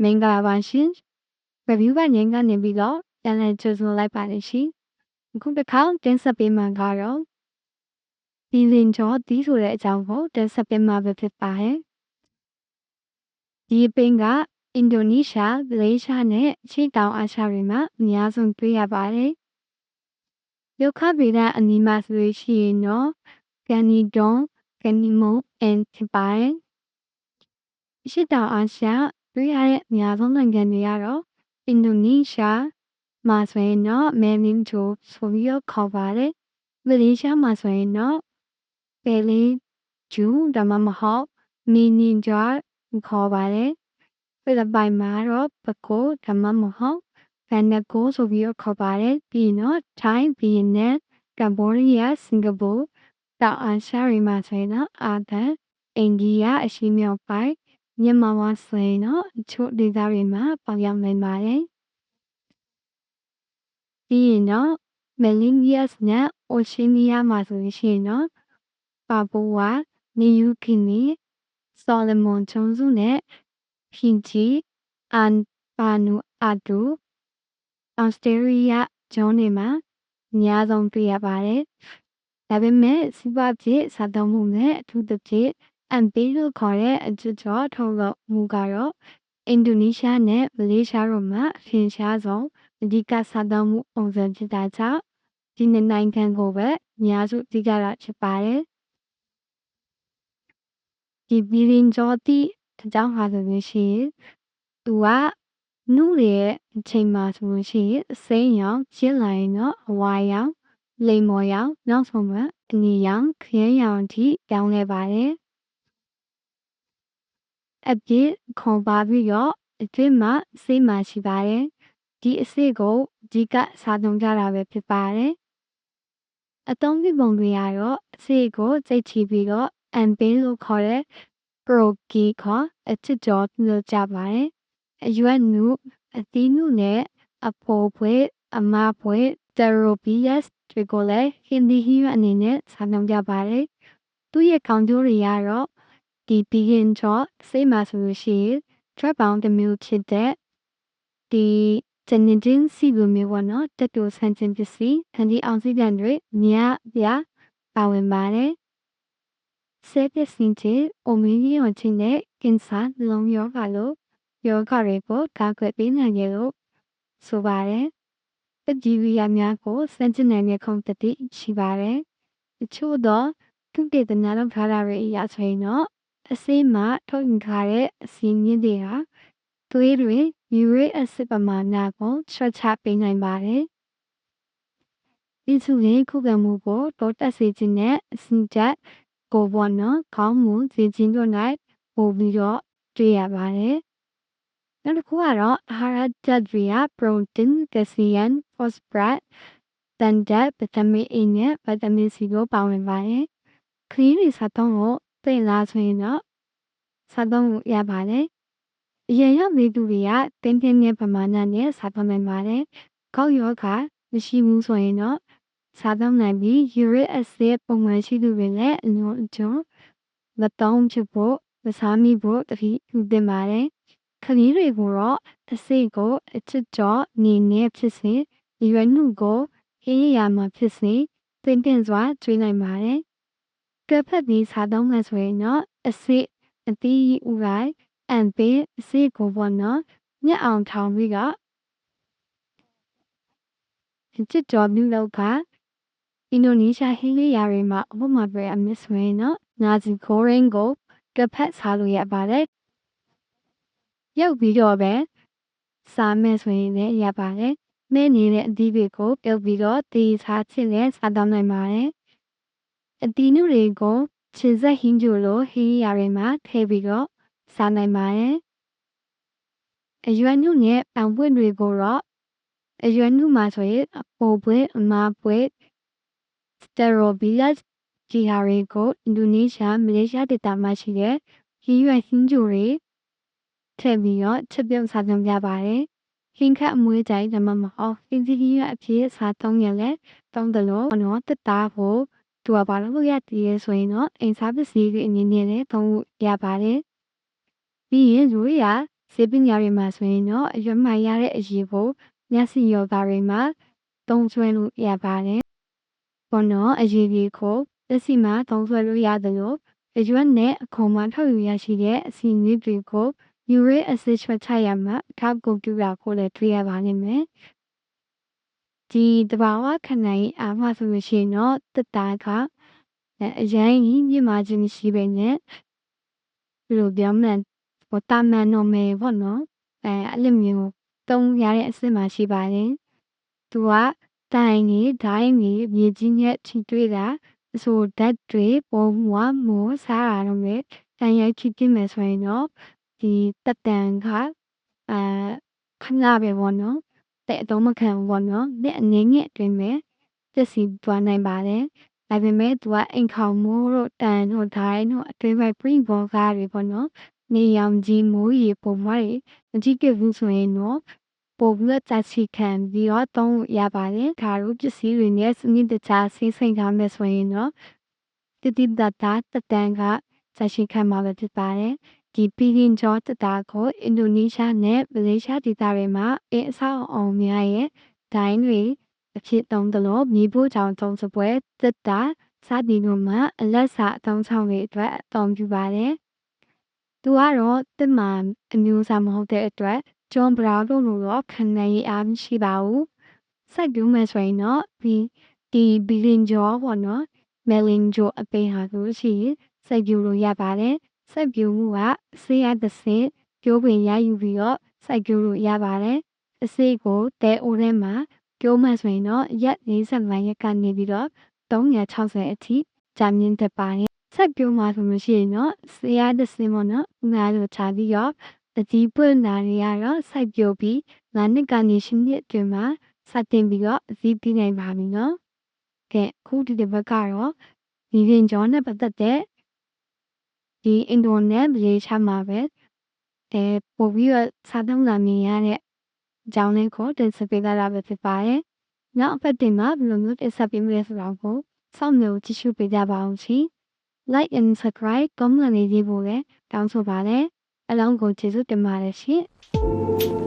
မင်္ဂလာပါရှင် review ကငင်းကနေပြီးတော့ပြန်လည်ကြိုဆိုလိုက်ပါတယ်ရှင်အခုတစ်ခါတင်ဆက်ပေးမှာကတော့ဒီလင်ကျော်ဒီဆိုတဲ့အကြောင်းကိုတင်ဆက်ပေးမှာပဲဖြစ်ပါတယ်ဒီပင်ကအင်ဒိုနီးရှားမလေးရှားနဲ့အရှေ့တောင်အာရှတွေမှာအများဆုံးတွေ့ရပါတယ်ဒုက္ခဗေဒအနီးမှာဆိုလို့ရှိရင်တော့ကန်နီဒွန်ကန်နီမိုအန်ဖြစ်ပါတယ်ရှစ်တောင်အာရှ တွေ့ရတဲ့အများဆုံးနိုင်ငံတွေကတော့အင်ဒိုနီးရှားမှာဆိုရင်တော့မယ်နင်းဂျိုဆိုပြီးတော့ခေါ်ပါတယ်။မလေးရှားမှာဆိုရင်တော့ပယ်လီဂျူဒါမှမဟုတ်မီနီဂျာခေါ်ပါတယ်။ဖိလစ်ပိုင်မှာတော့ပကိုဒါမှမဟုတ်ဗန်နကိုဆိုပြီးတော့ခေါ်ပါတယ်။ပြီးတော့ထိုင်းဗီယက်နမ်ကမ္ဘောဒီးယားစင်ကာပူတောင်အာရှတွေမှာဆိုရင်တော့အာသန်အိန္ဒိယအရှေ့မြောက်ပိုင်း မြန်မာမှာဆိုရင်တော့အချို့ဒေသတွေမှာပေါက်ရောက်နိုင်ပါတယ်။ပြီးရင်တော့ Melinius နဲ့ Oceania မှာဆိုလို့ရှိရင်တော့ပါပူဝါနယူးဂီနီဆော်လမွန်ကျွန်းစုနဲ့ဖီဂျီအန်ပါနူအာတူအော်စတြေးလျကျွန်းတွေမှာအများဆုံးတွေ့ရပါတယ်။ဒါပေမဲ့စီးပွားဖြစ်စားသုံးမှုနဲ့အထူးသဖြင့် အန်ပေးလို့ခေါ်တဲ့အကျွတ်ကျော်ထုတ်လုပ်မှုကတော့အင်ဒိုနီးရှားနဲ့မလေးရှားတို့မှာအထင်ရှားဆုံးအဓိကစားသုံးမှုပုံစံဖြစ်တာကြောင့်ဒီနှစ်နိုင်ငံကိုပဲအများစုအဓိကတာဖြစ်ပါတယ်ဒီဘီလင်ကျော်တိအကြောင်းဟာဆိုလို့ရှိရင်သူကနုရဲ့အချိန်မှာဆိုလို့ရှိရင်အစိမ်းရောင်ကျင်းလာရင်တော့အဝါရောင်လိမ်မော်ရောင်နောက်ဆုံးမှအနီရောင်ခရမ်းရောင်အထိပြောင်းလဲပါတယ် အပြည့်ခွန်ပါပြီးတော့အတွင်းမှာဆေးမှရှိပါတယ်။ဒီအဆေးကိုအဓိကစားသုံးကြတာပဲဖြစ်ပါတယ်။အသုံးပြုပုံတွေကတော့အဆေးကိုစိတ်ချပြီးတော့အန်ပင်းလို့ခေါ်တဲ့ Proki ခေါ်အချစ်တော်လို့ကြပါတယ်။အရွက်နုအသီးနုနဲ့အဖိုးဖွဲအမဖွဲ Teropias တွေကိုလည်းဟင်းဒီဟင်းအနေနဲ့စားသုံးကြပါတယ်။သူ့ရဲ့ခေါင်းကျိုးတွေကတော့ ဒီဘီဂင်ချော့စိတ်မှာဆိုလို့ရှိရင် trap ပေါင်းတစ်မျိုးဖြစ်တဲ့ဒီဂျန်နတင်စီလိုမျိုးပေါ့နော်တက်တူဆန်ချင်းပစ္စည်းအန်ဒီအောင်စီတန်တွေမြားပြပါဝင်ပါတယ်ဆေးပစ္စည်းတွေအိုမီနီယွန်ချင်းနဲ့ကင်ဆာလုံယောဂါလို့ယောဂတွေကိုကာကွယ်ပေးနိုင်ရလို့ဆိုပါတယ်တက်ကြီးဝီယာများကိုစမ်းကျင်နိုင်တဲ့ခုံတတိရှိပါတယ်တချို့တော့သူတေသနာလုပ်ထားတာတွေအရာဆိုရင်တော့ အဆေးမှထုတ်ယူထားတဲ့အစီအမြင့်တွေဟာသွေးတွင် uric acid ပမာဏကိုချွတ်ချပေးနိုင်ပါတယ်။ဒီစုရင်ခုခံမှုကိုတိုးတက်စေခြင်းနဲ့အစီတက်ကိုပေါ်နော်ခေါင်းမူစေခြင်းတို့၌ပို့ပြီးတော့တွေ့ရပါတယ်။နောက်တစ်ခုကတော့အာဟာရဓာတ်တွေက protein, calcium, phosphorus, တန်ဓာတ်ဗီတာမင် A နဲ့ဗီတာမင် C တို့ပါဝင်ပါတယ်။ခရီးတွေစားသုံးလို့ သိလားဆိုရင်တော့စားသုံးလို့ရပါတယ်။အရင်ရောက်နေသူတွေကတင်းတင်းနဲ့ပမာဏနဲ့စားသုံးနိုင်ပါတယ်။ကောက်ရောဂါမရှိဘူးဆိုရင်တော့စားသုံးနိုင်ပြီး uric acid ပုံမှန်ရှိသူတွေလည်းအလွန်အကျွံမတောင်းဖြစ်ဖို့မစားမိဖို့တတိပြုသင့်ပါတယ်။ကလေးတွေကိုတော့အစိတ်ကိုအချစ်ကြောနေနေဖြစ်စေရွယ်နှုကိုအေးရမှာဖြစ်စေသင်တင်စွာကျွေးနိုင်ပါတယ် တွဲဖက်ပြီးစားသုံးမယ်ဆိုရင်တော့အစစ်အသီးဥရိုက်အန်ပေးအစစ်ကိုပေါ့နော်ညက်အောင်ထောင်ပြီးကချစ်တော်ပြုလုပ်ကအင်ဒိုနီးရှားဟင်းလေးရာတွေမှာဥပမာပြအမစ်ဆိုရင်တော့နာဇီခိုရင်းကိုတစ်ဖက်စားလို့ရပါတယ်ရုပ်ပြီးတော့ပဲစားမယ်ဆိုရင်လည်းရပါတယ်မဲနေတဲ့အသီးတွေကိုပြုတ်ပြီးတော့တီးစားချစ်နဲ့စားတော့နိုင်ပါတယ် အသီးနုတွေကိုခြေဆက်ဟင်းကျိုလိုဟင်းရတွေမှာထည့်ပြီးတော့စားနိုင်ပါတယ်။အရွက်နုနဲ့ပံပွင့်တွေကိုတော့အရွက်နုမှာဆိုရင်အပေါ်ပွင့်အမားပွင့်စတရိုဘီလက်ဂျီဟာတွေကိုအင်ဒိုနီးရှားမလေးရှားဒေသမှာရှိတဲ့ဟင်းရွက်ဟင်းကျိုတွေထည့်ပြီးတော့ချက်ပြုတ်စားသုံးကြပါတယ်။ဟင်းခတ်အမွေးကြိုင်ဒါမှမဟုတ်ဟင်းစီဟင်းရွက်အဖြစ်စားသုံးရလဲသုံးတယ်လို့နော်တက်တာကို သူကဘာလို့ရတည်ရဲဆိုရင်တော့အိမ်စားပစ္စည်းတွေအနေနဲ့လည်းသုံးလို့ရပါတယ်။ပြီးရင်ရိုးရာဆေးပညာတွေမှာဆိုရင်တော့အရွက်မှရတဲ့အရေးကိုမျက်စိယောဂတွေမှာသုံးဆွဲလို့ရပါတယ်။ဘောနော်အရေးကြီးကိုလက်စီမှာသုံးဆွဲလို့ရတယ်လို့အရွက်နဲ့အခုံမှာထုတ်ယူရရှိတဲ့အစီအနစ်တွေကို uric acid ချွတ်ချရမှာအထောက်အကူပြုတာကိုလည်းတွေ့ရပါလိမ့်မယ်။ ဒီတဘာဝခဏကြီးအားမဆိုလို့ရှိရင်တော့တက်တာကအရင်ကြီးမြင့်မာခြင်းရှိပေနဲ့ဘယ်လိုပြောမလဲဟိုတာမန်နော်မယ်ပေါ့နော်အဲအဲ့လိုမျိုးသုံးရတဲ့အစစ်မှရှိပါတယ်သူကတိုင်ကြီးဒိုင်းကြီးမြေကြီးနဲ့ထိတွေ့တာအဆိုဓာတ်တွေပုံမွားမိုးစားရတော့မယ်တန်ရိုက်ဖြစ်ပြမယ်ဆိုရင်တော့ဒီတက်တန်ကအဲခဏပဲပေါ့နော် တဲ့အတော့မခံဘူးပေါ့နော်လက်အနေငယ်အတွင်းပဲပျက်စီးသွားနိုင်ပါတယ်ဒါပေမဲ့သူကအိမ်ခေါင်မိုးတို့တန်တို့ဒိုင်းတို့အတွင်းပိုင်း print ဘောကားတွေပေါ့နော်နေရောင်ကြီးမိုးရေပုံမွားတွေမကြည့်ခဲ့ဘူးဆိုရင်တော့ပို့ပြီးတော့ကြာချီခံပြီးတော့သုံးရပါတယ်ဒါတို့ပစ္စည်းတွေနဲ့စနစ်တကျဆေးစိမ်ထားမယ်ဆိုရင်တော့တတိတတာတတန်ကကြာချီခံမှာပဲဖြစ်ပါတယ် ဒီပီရင်ကျော်တတာကိုအင်ဒိုနီးရှားနဲ့မလေးရှားဒေသတွေမှာအင်းအဆောက်အအုံများရဲ့ဒိုင်းတွေအဖြစ်သုံးသလိုမြေဖို့ကြောင့်သုံးစပွဲတက်တာစသည်တို့မှာအလက်စာအသုံးဆောင်တွေအတွက်အသုံးပြုပါတယ်။သူကတော့တစ်မှန်အမျိုးအစားမဟုတ်တဲ့အတွက်ဂျွန်ဘရာတို့လိုတော့ခံနိုင်ရအားမရှိပါဘူး။စိုက်ပြူးမယ်ဆိုရင်တော့ဒီဒီဘီလင်ဂျောပေါ့နော်။မယ်လင်ဂျိုအပင်ဟာဆိုရှိရင်စိုက်ပြူးလို့ရပါတယ်။ စိုက်ပြူးမှုကဆေးရတဲ့ဆင့်ပြိုးပင်ရယူပြီးတော့စိုက်ပြူးလို့ရပါတယ်။အစေးကိုတဲအိုးထဲမှာပြိုးမှဆိုရင်တော့ရက်45ရက်ကနေပြီးတော့360အထိကြာမြင့်တတ်ပါတယ်ဆက်ပြိုးမှာဆိုလို့ရှိရင်တော့ဆရာတစင်းပေါ့နော်ငါတို့ချပြီးတော့တတိပွင့်နာတွေကတော့စိုက်ပြိုးပြီးငါနှစ်ကနေရှင်းနှစ်အတွင်းမှာစတင်ပြီးတော့အစည်းပြီးနိုင်ပါပြီနော်ကဲအခုဒီတစ်ပတ်ကတော့ဒီရင်ကျော်နဲ့ပတ်သက်တဲ့ ဒီအင်ဒိုနဲ့ဗလေချမှာပဲအဲပို့ပြီးတော့စားသုံးလာမြင်ရတဲ့အကြောင်းလေးကိုတင်ဆက်ပေးလာတာပဲဖြစ်ပါတယ်။နောက်အပတ်တင်မှာဘယ်လိုမျိုးတင်ဆက်ပေးမလဲဆိုတာကိုစောင့်မျှော်ကြည့်ရှုပေးကြပါအောင်ရှင်။ Like and subscribe ကောင်းမွန်လေးရေးဖို့လည်းတောင်းဆိုပါတယ်။အလုံးကိုကျေးဇူးတင်ပါတယ်ရှင်။